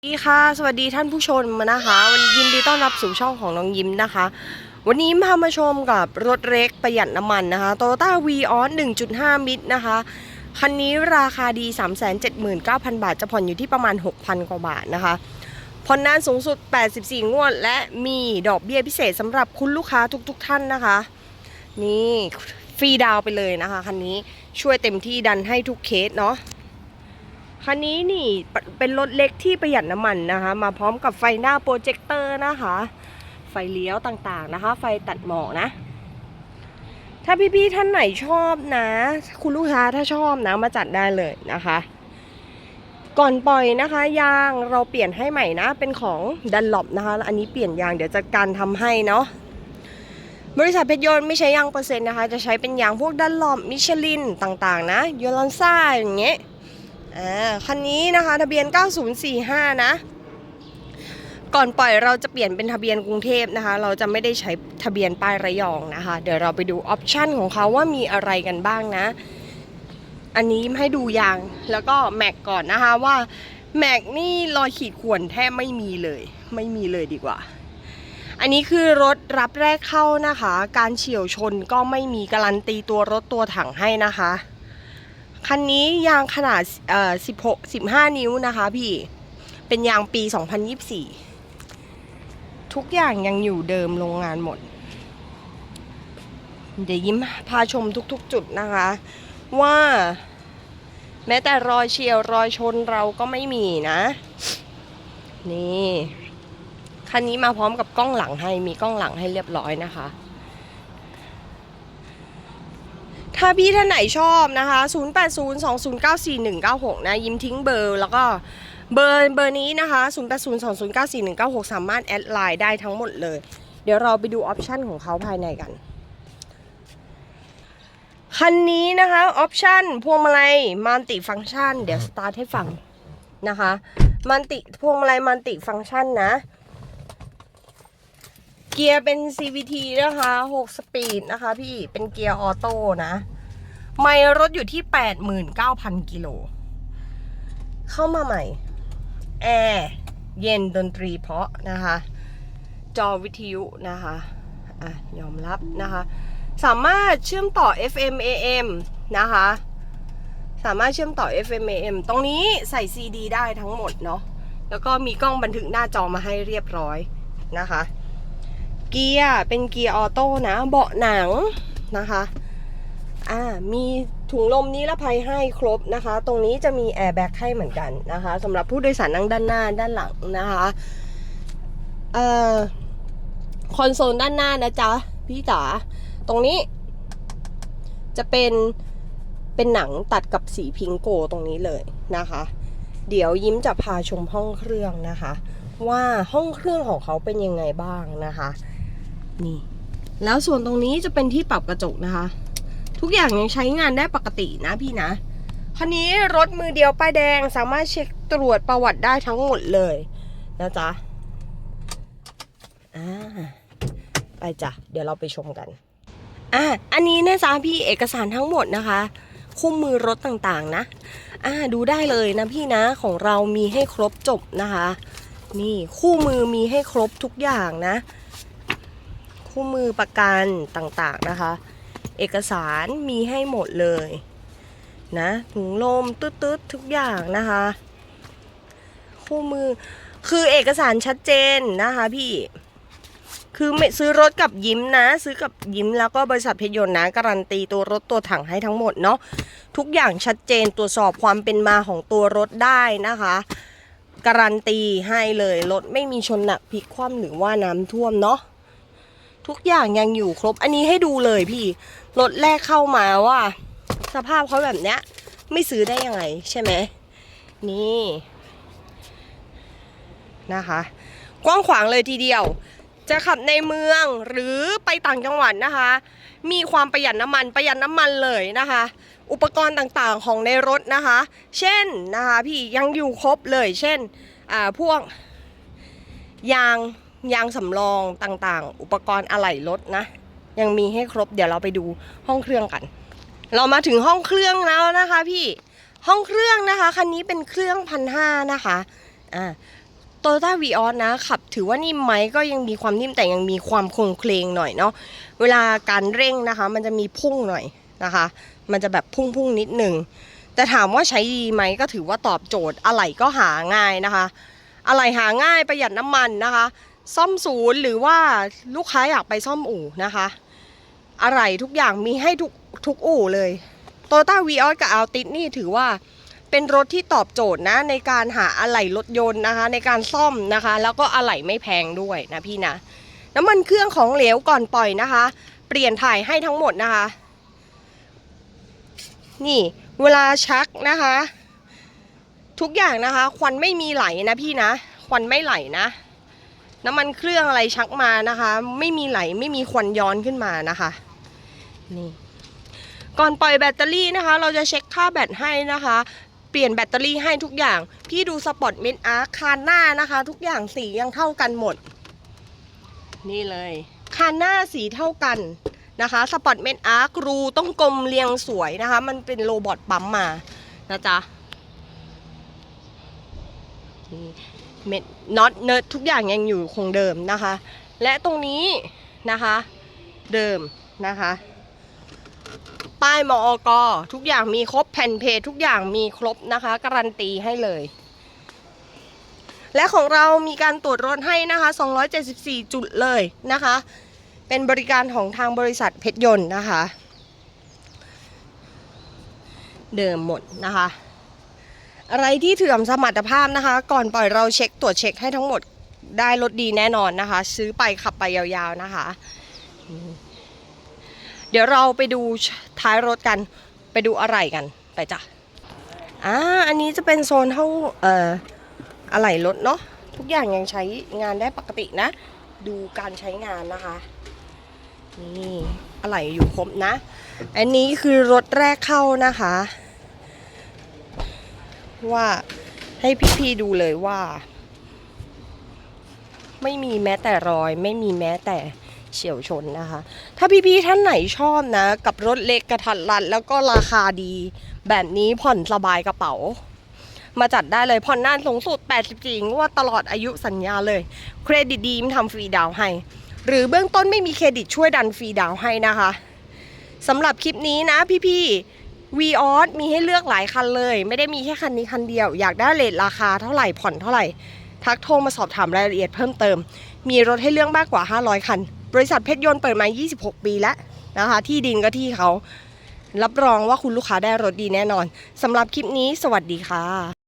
สวัสดีค่ะสวัสดีท่านผู้ชมนะคะวันยินดีต้อนรับสู่ช่องของน้องยิ้มนะคะ วันนี้พามาชมกับรถเล็กประหยัดน้ำมันนะคะ Toyota v ีออ1.5 มิตรนะคะคันนี้ราคาดี 379,000 บาท จะผ่อนอยู่ที่ประมาณ 6,000 กว่าบาทนะคะผ่อนนานสูงสุด 84 งวด และมีดอกเบี้ยพิเศษสำหรับคุณลูกค้าทุกๆทท่านนะคะ นี่ฟรีดาวไปเลยนะคะคันนี้ช่วยเต็มที่ดันให้ทุกเคสเนาะ คันนี้นี่เป็นรถเล็กที่ประหยัดน้ำมันนะคะ มาพร้อมกับไฟหน้าโปรเจคเตอร์นะคะ ไฟเลี้ยวต่างๆนะคะ ไฟตัดหมอกนะ ถ้าพี่ๆท่านไหนชอบนะ คุณลูกค้าถ้าชอบนะมาจัดได้เลยนะคะ ก่อนปล่อยนะคะยางเราเปลี่ยนให้ใหม่นะ เป็นของดันหลบนะคะแล้วอันนี้เปลี่ยนยางเดี๋ยวจัดการทำให้เนาะบริษัทเพชรยนต์ไม่ใช้ยางเปอร์เซ็นต์นะคะ จะใช้เป็นยางพวกดันหลบมิชลินต่างๆ นะ โยลันซ่าอย่างเงี้ย อ่าคันนี้นะคะทะเบียน 9045 นะ ก่อนปล่อยเราจะเปลี่ยนเป็นทะเบียนกรุงเทพนะคะ เราจะไม่ได้ใช้ทะเบียนป้ายระยองนะคะ เดี๋ยวเราไปดูออปชันของเขาว่ามีอะไรกันบ้างนะ อันนี้ให้ดูยางแล้วก็แม็กก่อนนะคะว่าแม็กนี่รอยขีดข่วนแทบไม่มีเลย ไม่มีเลยดีกว่า อันนี้คือรถรับแรกเข้านะคะ การเฉียวชนก็ไม่มีการันตีตัวรถตัวถังให้นะคะ คันนี้ยางขนาดเอ่อ16 15นิ้วนะคะพี่ เป็นยางปี2024ทุกอย่างยังอยู่เดิมโรงงานหมด เดี๋ยวยิ้มพาชมทุกๆจุดนะคะ ว่า แม้แต่รอยเฉียวรอยชนเราก็ไม่มีนะ นี่ คันนี้มาพร้อมกับกล้องหลังให้มีกล้องหลังให้เรียบร้อยนะคะ ถ้าพี่ท่านไหนชอบนะคะ 0802094196 นะ ยิ้มทิ้งเบอร์ แล้วก็เบอร์เบอร์นี้นะคะ 0802094196 สามารถแอดไลน์ได้ทั้งหมดเลย เดี๋ยวเราไปดูออปชันของเขาภายในกัน คันนี้นะคะออปชันพวงมาลัยมันติฟังก์ชัน เดี๋ยวสตาร์ทให้ฟังนะคะ มันติพวงมาลัยมันติฟังก์ชันนะ เกียร์เป็น CVT นะคะ 6 สปีดนะคะพี่ เป็นเกียร์ออโต้นะ ไม่รถอยู่ที่ 89,000 กิโล เข้ามาใหม่ แอร์เย็นดนตรีเพาะนะคะ จอวิทยุนะคะอะยอมรับนะคะ สามารถเชื่อมต่อ FM AM นะคะ สามารถเชื่อมต่อ FM AM ตรงนี้ใส่ CD ได้ทั้งหมดเนาะ แล้วก็มีกล้องบันทึกหน้าจอมาให้เรียบร้อยนะคะ เกียร์เป็นเกียร์ออโต้นะ เบาะหนังนะคะอ่ามีถุงลมนิรภัยให้ครบนะคะ ตรงนี้จะมีแอร์แบ็กให้เหมือนกันนะคะสำหรับผู้โดยสารนั่งด้านหน้าด้านหลังนะคะเอ่อคอนโซลด้านหน้านะจ๊ะพี่จ๋าตรงนี้ จะเป็นเป็นหนังตัดกับสีพิงโกตรงนี้เลยนะคะ เดี๋ยวยิ้มจะพาชมห้องเครื่องนะคะ ว่าห้องเครื่องของเขาเป็นยังไงบ้างนะคะ นี่ แล้วส่วนตรงนี้จะเป็นที่ปรับกระจกนะคะ ทุกอย่างยังใช้งานได้ปกตินะพี่นะคันนี้รถมือเดียวป้ายแดงสามารถเช็คตรวจประวัติได้ทั้งหมดเลยนะจ๊ะอ่าไปจ้ะ เดี๋ยวเราไปชมกันอ่าอันนี้นะจ๊ะพี่เอกสารทั้งหมดนะคะคู่มือรถต่างๆนะอ่าดูได้เลยนะพี่นะของเรามีให้ครบจบนะคะ นี่คู่มือมีให้ครบทุกอย่างนะ คู่มือประกันต่างๆนะคะ เอกสารมีให้หมดเลยนะ ถุงลมตืดๆทุกอย่างนะคะ คู่มือคือเอกสารชัดเจนนะคะพี่ คือไม่ซื้อรถกับยิ้มนะ ซื้อกับยิ้มแล้วก็บริษัทเพชรยนต์นะ การันตีตัวรถตัวถังให้ทั้งหมดเนาะทุกอย่างชัดเจนตรวจสอบความเป็นมาของตัวรถได้นะคะการันตีให้เลยรถไม่มีชนหนักพลิกคว่ำหรือว่าน้ำท่วมเนาะ ทุกอย่างยังอยู่ครบ อันนี้ให้ดูเลยพี่ รถแรกเข้ามาว่า สภาพเขาแบบเนี้ย ไม่ซื้อได้ยังไงใช่ไหม นี่ นะคะ กว้างขวางเลยทีเดียว จะขับในเมืองหรือไปต่างจังหวัดนะคะ มีความประหยัดน้ำมันประหยัดน้ำมันเลยนะคะ อุปกรณ์ต่างๆของในรถนะคะ เช่นนะคะพี่ยังอยู่ครบเลย เช่น อ่าพวกยาง ยางสำรองต่างๆ อุปกรณ์อะไหล่รถนะ ยังมีให้ครบเดี๋ยวเราไปดูห้องเครื่องกัน เรามาถึงห้องเครื่องแล้วนะคะ พี่ห้องเครื่องนะคะคันนี้เป็นเครื่องพันห้านะคะอ่าโตโยต้าวีออสนะขับถือว่านิ่มไหมก็ยังมีความนิ่มแต่ยังมีความคงเคลงหน่อยเนาะเวลาการเร่งนะคะ มันจะมีพุ่งหน่อยนะคะ มันจะแบบพุ่งพุ่งนิดหนึ่งแต่ถามว่าใช้ดีไหมก็ถือว่าตอบโจทย์อะไหล่ก็หาง่ายนะคะ อะไหล่หาง่ายประหยัดน้ำมันนะคะ ซ่อมศูนย์หรือว่าลูกค้าอยากไปซ่อมอู่นะคะ อะไหล่ทุกอย่างมีให้ทุกทุกอู่เลยโตโยต้าวีออสกับอัลติสนี่ถือว่าเป็นรถที่ตอบโจทย์นะ ในการหาอะไหล่รถยนต์นะคะ ในการซ่อมนะคะ แล้วก็อะไหล่ไม่แพงด้วยนะพี่นะน้ำมันเครื่องของเหลวก่อนปล่อยนะคะ เปลี่ยนถ่ายให้ทั้งหมดนะคะ นี่เวลาชักนะคะ ทุกอย่างนะคะ ควันไม่มีไหลนะพี่นะ ควันไม่ไหลนะ น้ำมันเครื่องอะไรชักมานะคะ ไม่มีไหลไม่มีควันย้อนขึ้นมานะคะนี่ก่อนปล่อยแบตเตอรี่นะคะ เราจะเช็คค่าแบตให้นะคะ เปลี่ยนแบตเตอรี่ให้ทุกอย่าง พี่ดูสปอตเมนอาร์คานหน้านะคะ ทุกอย่างสียังเท่ากันหมด นี่เลยคานหน้าสีเท่ากันนะคะสปอตเมนอาร์ครูต้องกลมเรียงสวยนะคะ มันเป็นโรบอทปั๊มมานะจ๊ะ เม็ดน็อตเนิร์ดทุกอย่างยังอยู่คงเดิมนะคะ และตรงนี้นะคะเดิมนะคะ ป้ายมอกทุกอย่างมีครบแผ่นเพจทุกอย่างมีครบนะคะ การันตีให้เลย และของเรามีการตรวจรถให้นะคะ 274 จุดเลยนะคะ เป็นบริการของทางบริษัทเพชรยนต์นะคะ เดิมหมดนะคะ อะไรที่เถื่อมสมรรถภาพนะคะ ก่อนปล่อยเราเช็คตรวจเช็คให้ทั้งหมดได้รถดีแน่นอนนะคะ ซื้อไปขับไปยาวๆนะคะ เดี๋ยวเราไปดูท้ายรถกัน ไปดูอะไรกันไปจ้ะอ่าอันนี้จะเป็นโซนห้องเอ่ออะไหล่รถเนาะทุกอย่างยังใช้งานได้ปกตินะ ดูการใช้งานนะคะ นี่อะไหล่อยู่ครบนะ อันนี้คือรถแรกเข้านะคะ ว่าให้พี่ๆดูเลยว่า ไม่มีแม้แต่รอย ไม่มีแม้แต่เฉียวชนนะคะ ถ้าพี่ๆท่านไหนชอบนะ กับรถเล็กกระทัดรัด แล้วก็ราคาดี แบบนี้ผ่อนสบายกระเป๋า มาจัดได้เลยผ่อนนานสูงสุด 84 งวดตลอดอายุสัญญาเลย เครดิตดีมทำฟรีดาวให้ หรือเบื้องต้นไม่มีเครดิตช่วยดันฟรีดาวให้นะคะสำหรับคลิปนี้นะพี่ๆ วีออสมีให้เลือกหลายคันเลย ไม่ได้มีแค่คันนี้คันเดียว อยากได้เลทราคาเท่าไหร่ผ่อนเท่าไหร่ ทักโทรมาสอบถามรายละเอียดเพิ่มเติม มีรถให้เลือกมากกว่า 500 คัน บริษัทเพชรยนต์เปิดมา 26 ปีแล้วนะคะ ที่ดินก็ที่เขา รับรองว่าคุณลูกค้าได้รถดีแน่นอนสำหรับคลิปนี้ สวัสดีค่ะ